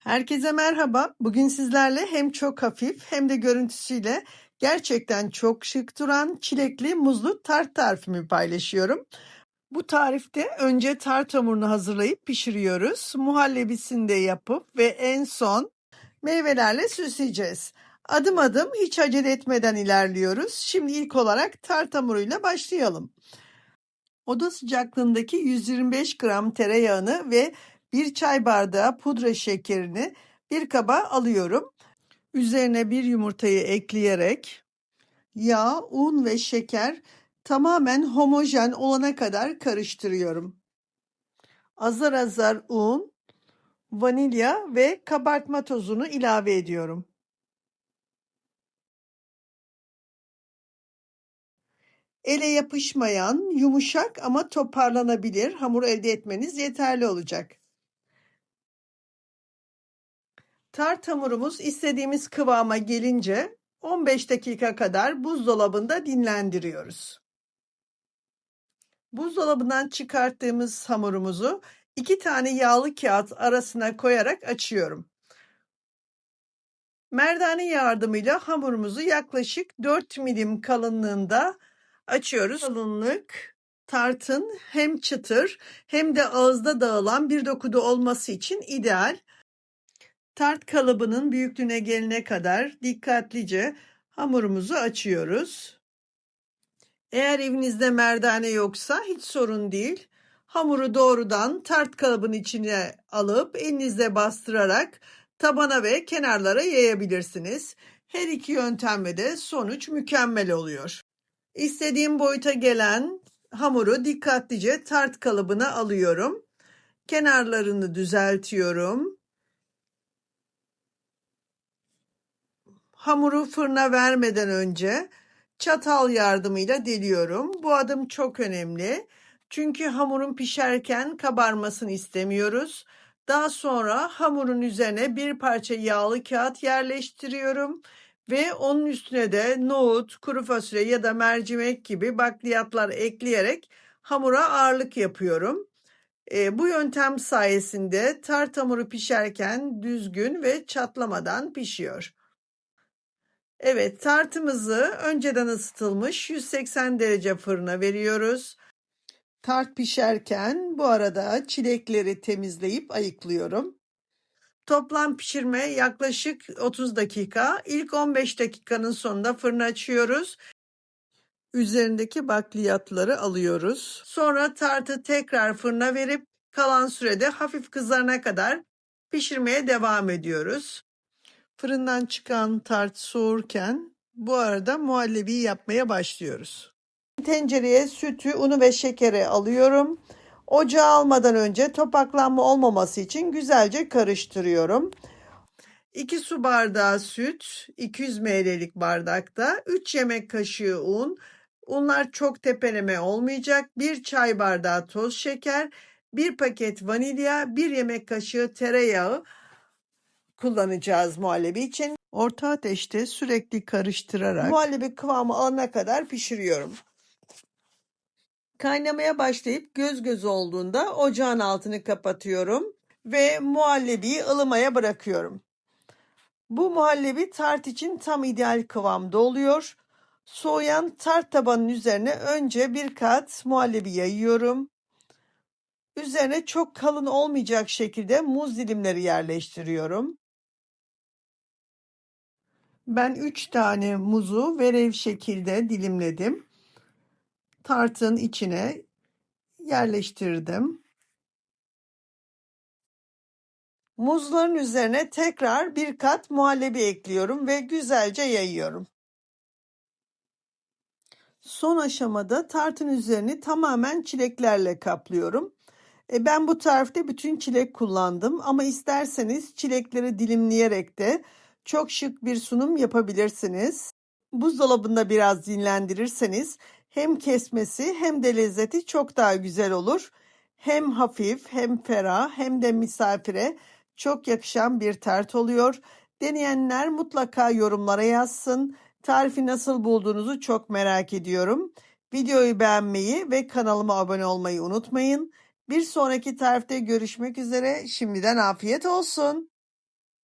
Herkese merhaba. Bugün sizlerle hem çok hafif hem de görüntüsüyle gerçekten çok şık duran çilekli muzlu tart tarifimi paylaşıyorum. Bu tarifte önce tart hamurunu hazırlayıp pişiriyoruz. Muhallebisini de yapıp ve en son meyvelerle süsleyeceğiz. Adım adım hiç acele etmeden ilerliyoruz. Şimdi ilk olarak tart hamuruyla başlayalım. Oda sıcaklığındaki 125 gram tereyağını ve bir çay bardağı pudra şekerini bir kaba alıyorum. Üzerine bir yumurtayı ekleyerek yağ, un ve şeker tamamen homojen olana kadar karıştırıyorum. Azar azar un, vanilya ve kabartma tozunu ilave ediyorum. Ele yapışmayan, yumuşak ama toparlanabilir hamur elde etmeniz yeterli olacak. Tart hamurumuz istediğimiz kıvama gelince 15 dakika kadar buzdolabında dinlendiriyoruz. Buzdolabından çıkarttığımız hamurumuzu iki tane yağlı kağıt arasına koyarak açıyorum. Merdane yardımıyla hamurumuzu yaklaşık 4 milim kalınlığında açıyoruz. Kalınlık tartın hem çıtır hem de ağızda dağılan bir dokuda olması için ideal. Tart kalıbının büyüklüğüne gelene kadar dikkatlice hamurumuzu açıyoruz. Eğer evinizde merdane yoksa hiç sorun değil. Hamuru doğrudan tart kalıbın içine alıp elinizle bastırarak tabana ve kenarlara yayabilirsiniz. Her iki yöntemle de sonuç mükemmel oluyor. İstediğim boyuta gelen hamuru dikkatlice tart kalıbına alıyorum. Kenarlarını düzeltiyorum. Hamuru fırına vermeden önce çatal yardımıyla deliyorum. Bu adım çok önemli. Çünkü hamurun pişerken kabarmasını istemiyoruz. Daha sonra hamurun üzerine bir parça yağlı kağıt yerleştiriyorum ve onun üstüne de nohut, kuru fasulye ya da mercimek gibi bakliyatlar ekleyerek hamura ağırlık yapıyorum. E, bu yöntem sayesinde tart hamuru pişerken düzgün ve çatlamadan pişiyor. Evet, tartımızı önceden ısıtılmış 180 derece fırına veriyoruz. Tart pişerken bu arada çilekleri temizleyip ayıklıyorum. Toplam pişirme yaklaşık 30 dakika. İlk 15 dakikanın sonunda fırını açıyoruz. Üzerindeki bakliyatları alıyoruz. Sonra tartı tekrar fırına verip kalan sürede hafif kızarana kadar pişirmeye devam ediyoruz. Fırından çıkan tart soğurken bu arada muhallebi yapmaya başlıyoruz. Tencereye sütü, unu ve şekeri alıyorum. Ocağa almadan önce topaklanma olmaması için güzelce karıştırıyorum. 2 su bardağı süt, 200 ml'lik bardakta 3 yemek kaşığı un. Unlar çok tepeleme olmayacak. 1 çay bardağı toz şeker, 1 paket vanilya, 1 yemek kaşığı tereyağı kullanacağız muhallebi için. Orta ateşte sürekli karıştırarak muhallebi kıvamı alana kadar pişiriyorum. Kaynamaya başlayıp göz göz olduğunda ocağın altını kapatıyorum ve muhallebiyi ılımaya bırakıyorum. Bu muhallebi tart için tam ideal kıvamda oluyor. Soğuyan tart tabanın üzerine önce bir kat muhallebi yayıyorum. Üzerine çok kalın olmayacak şekilde muz dilimleri yerleştiriyorum. Ben 3 tane muzu verev şekilde dilimledim. Tartın içine yerleştirdim. Muzların üzerine tekrar bir kat muhallebi ekliyorum ve güzelce yayıyorum. Son aşamada tartın üzerini tamamen çileklerle kaplıyorum. E ben bu tarifte bütün çilek kullandım ama isterseniz çilekleri dilimleyerek de çok şık bir sunum yapabilirsiniz. Buzdolabında biraz dinlendirirseniz hem kesmesi hem de lezzeti çok daha güzel olur. Hem hafif hem ferah hem de misafire çok yakışan bir tart oluyor. Deneyenler mutlaka yorumlara yazsın. Tarifi nasıl bulduğunuzu çok merak ediyorum. Videoyu beğenmeyi ve kanalıma abone olmayı unutmayın. Bir sonraki tarifte görüşmek üzere. Şimdiden afiyet olsun.